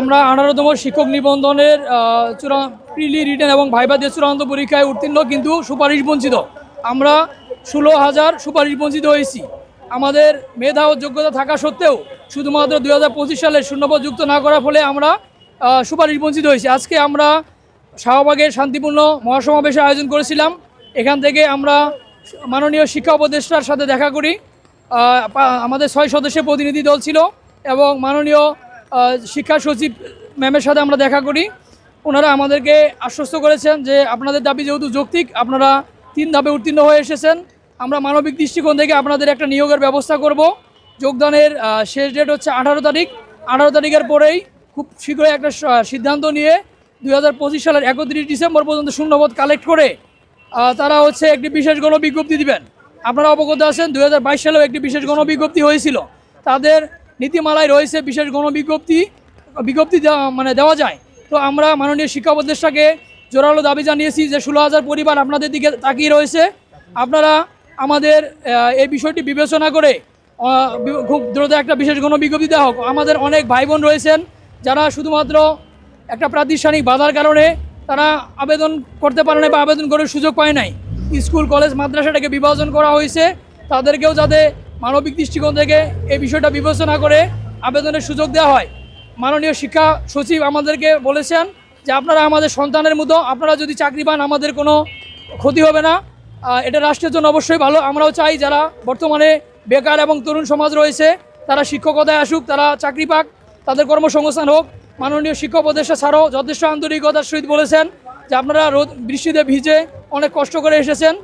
আমরা আঠারোতম শিক্ষক নিবন্ধনের চূড়া, প্রিলি রিটেন এবং ভাইবা দিয়ে চূড়ান্ত পরীক্ষায় উত্তীর্ণ, কিন্তু সুপারিশ বঞ্চিত আমরা ষোলো হাজার সুপারিশ বঞ্চিত হয়েছি। আমাদের মেধা ও যোগ্যতা থাকা সত্ত্বেও শুধুমাত্র দুই হাজার পঁচিশ সালে শূন্যপদ যুক্ত না করার ফলে আমরা সুপারিশ বঞ্চিত হয়েছি। আজকে আমরা শাহবাগের শান্তিপূর্ণ মহাসমাবেশের আয়োজন করেছিলাম। এখান থেকে আমরা মাননীয় শিক্ষা উপদেষ্টার সাথে দেখা করি। আমাদের ছয় সদস্যের প্রতিনিধি দল ছিল এবং মাননীয় শিক্ষা সচিব ম্যামের সাথে আমরা দেখা করি। ওনারা আমাদেরকে আশ্বস্ত করেছেন যে আপনাদের দাবি যেহেতু যৌক্তিক, আপনারা তিন ধাপে উত্তীর্ণ হয়ে এসেছেন। আমরা মানবিক দৃষ্টিকোণ থেকে আপনাদের একটা নিয়োগের ব্যবস্থা করব। যোগদানের শেষ ডেট হচ্ছে আঠারো তারিখ। আঠারো তারিখের পরেই খুব শীঘ্রই একটা সিদ্ধান্ত নিয়ে দুই হাজার পঁচিশ সালের একত্রিশ ডিসেম্বর পর্যন্ত শূন্যপদ কালেক্ট করে তারা হচ্ছে একটি বিশেষ গণবিজ্ঞপ্তি দিবেন। আপনারা অবগত আছেন, দুই হাজার বাইশ সালেও একটি বিশেষ গণবিজ্ঞপ্তি হয়েছিল। তাদের নীতিমালায় রয়েছে বিশেষ গণবিজ্ঞপ্তি বিজ্ঞপ্তি মানে দেওয়া যায়। তো আমরা মাননীয় শিক্ষা উপদেষ্টাকে জোরালো দাবি জানিয়েছি যে ষোলো হাজার পরিবার আপনাদের দিকে তাকিয়ে রয়েছে। আপনারা আমাদের এই বিষয়টি বিবেচনা করে খুব দ্রুত একটা বিশেষ গণবিজ্ঞপ্তি দেওয়া হোক। আমাদের অনেক ভাই বোন রয়েছেন যারা শুধুমাত্র একটা প্রাতিষ্ঠানিক বাধার কারণে তারা আবেদন করতে পারে না বা আবেদন করার সুযোগ পায় নাই। স্কুল, কলেজ, মাদ্রাসাটাকে বিভাজন করা হয়েছে। তাদেরকেও যাতে মানবিক দৃষ্টিকোণ থেকে এই বিষয়টা বিবেচনা করে আবেদনের সুযোগ দেওয়া হয়। মাননীয় শিক্ষা সচিব আমাদেরকে বলেছেন যে আপনারা আমাদের সন্তানের মতো, আপনারা যদি চাকরি পান, আমাদের কোনো ক্ষতি হবে না। এটা রাষ্ট্রের জন্য অবশ্যই ভালো। আমরাও চাই যারা বর্তমানে বেকার এবং তরুণ সমাজ রয়েছে, তারা শিক্ষকতায় আসুক, তারা চাকরি পাক, তাদের কর্মসংস্থান হোক। মাননীয় শিক্ষক উপদেষ্টা ছাড়াও যথেষ্ট আন্তরিকতার সহিত বলেছেন যে আপনারা রোদ, বৃষ্টিতে ভিজে অনেক কষ্ট করে এসেছেন।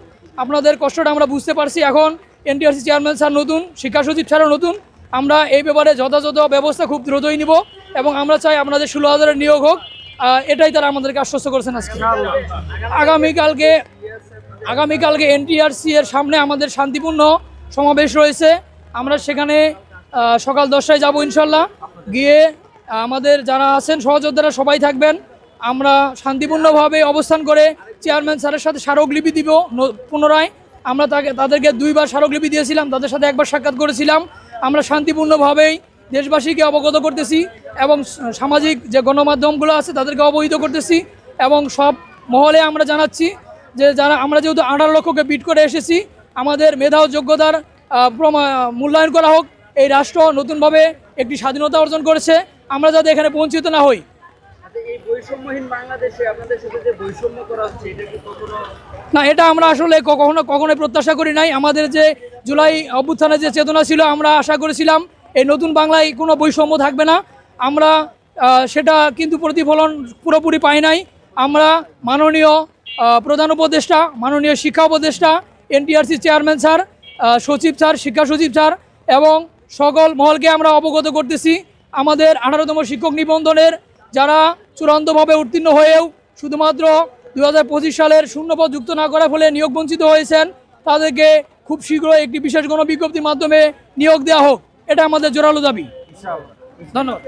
আপনাদের কষ্টটা আমরা বুঝতে পারছি এখন। এনটিআরসি চেয়ারম্যান স্যার নতুন, শিক্ষা সচিব ছাড়াও নতুন, আমরা এই ব্যাপারে যথাযথ ব্যবস্থা খুব দ্রুতই নিব এবং আমরা চাই আপনাদের ষোলো হাজারের নিয়োগ হোক এটাই তারা আমাদেরকে আশ্বস্ত করেছেন আজকে। আগামীকালকে আগামীকালকে এনটিআরসি এর সামনে আমাদের শান্তিপূর্ণ সমাবেশ রয়েছে, আমরা সেখানে সকাল দশটায় যাব ইনশাল্লাহ, গিয়ে আমাদের যারা আছেন সহযোদ্ধারা সবাই থাকবেন, আমরা শান্তিপূর্ণভাবে অবস্থান করে চেয়ারম্যান স্যারের সাথে স্মারকলিপি দিব পুনরায় আমরা তাকে তাদেরকে দুইবার স্মারকলিপি দিয়েছিলাম, তাদের সাথে একবার সাক্ষাৎ করেছিলাম। আমরা শান্তিপূর্ণভাবেই দেশবাসীকে অবগত করতেছি এবং সামাজিক যে গণমাধ্যমগুলো আছে তাদেরকে অবহিত করতেছি এবং সব মহলে আমরা জানাচ্ছি যে যারা আমরা যেহেতু আঠারো লক্ষকে বিট করে এসেছি, আমাদের মেধা ও যোগ্যতার মূল্যায়ন করা হোক, এই রাষ্ট্র নতুনভাবে একটি স্বাধীনতা অর্জন করেছে। আমরা যাতে এখানে বঞ্চিত না হই। না, এটা আমরা আসলে কখনো কখনোই প্রত্যাশা করি নাই। আমাদের যে জুলাই অভ্যুত্থানের যে চেতনা ছিল, আমরা আশা করেছিলাম এই নতুন বাংলায় কোনো বৈষম্য থাকবে না। আমরা সেটা কিন্তু প্রতিফলন পুরোপুরি পাই নাই। আমরা মাননীয় প্রধান উপদেষ্টা, মাননীয় শিক্ষা উপদেষ্টা, এনটিআরসি চেয়ারম্যান স্যার সচিব স্যার, শিক্ষা সচিব স্যার এবং সকল মহলকে আমরা অবগত করতেছি। আমাদের আঠারোতম শিক্ষক নিবন্ধনের যারা চূড়ান্তভাবে উত্তীর্ণ হয়েও শুধুমাত্র দু হাজার পঁচিশ সালের শূন্যপদ যুক্ত না করার ফলে নিয়োগ বঞ্চিত হয়েছেন, তাদেরকে খুব শীঘ্রই একটি বিশেষ গণবিজ্ঞপ্তির মাধ্যমে নিয়োগ দেওয়া হোক। এটা আমাদের জোরালো দাবি। ধন্যবাদ।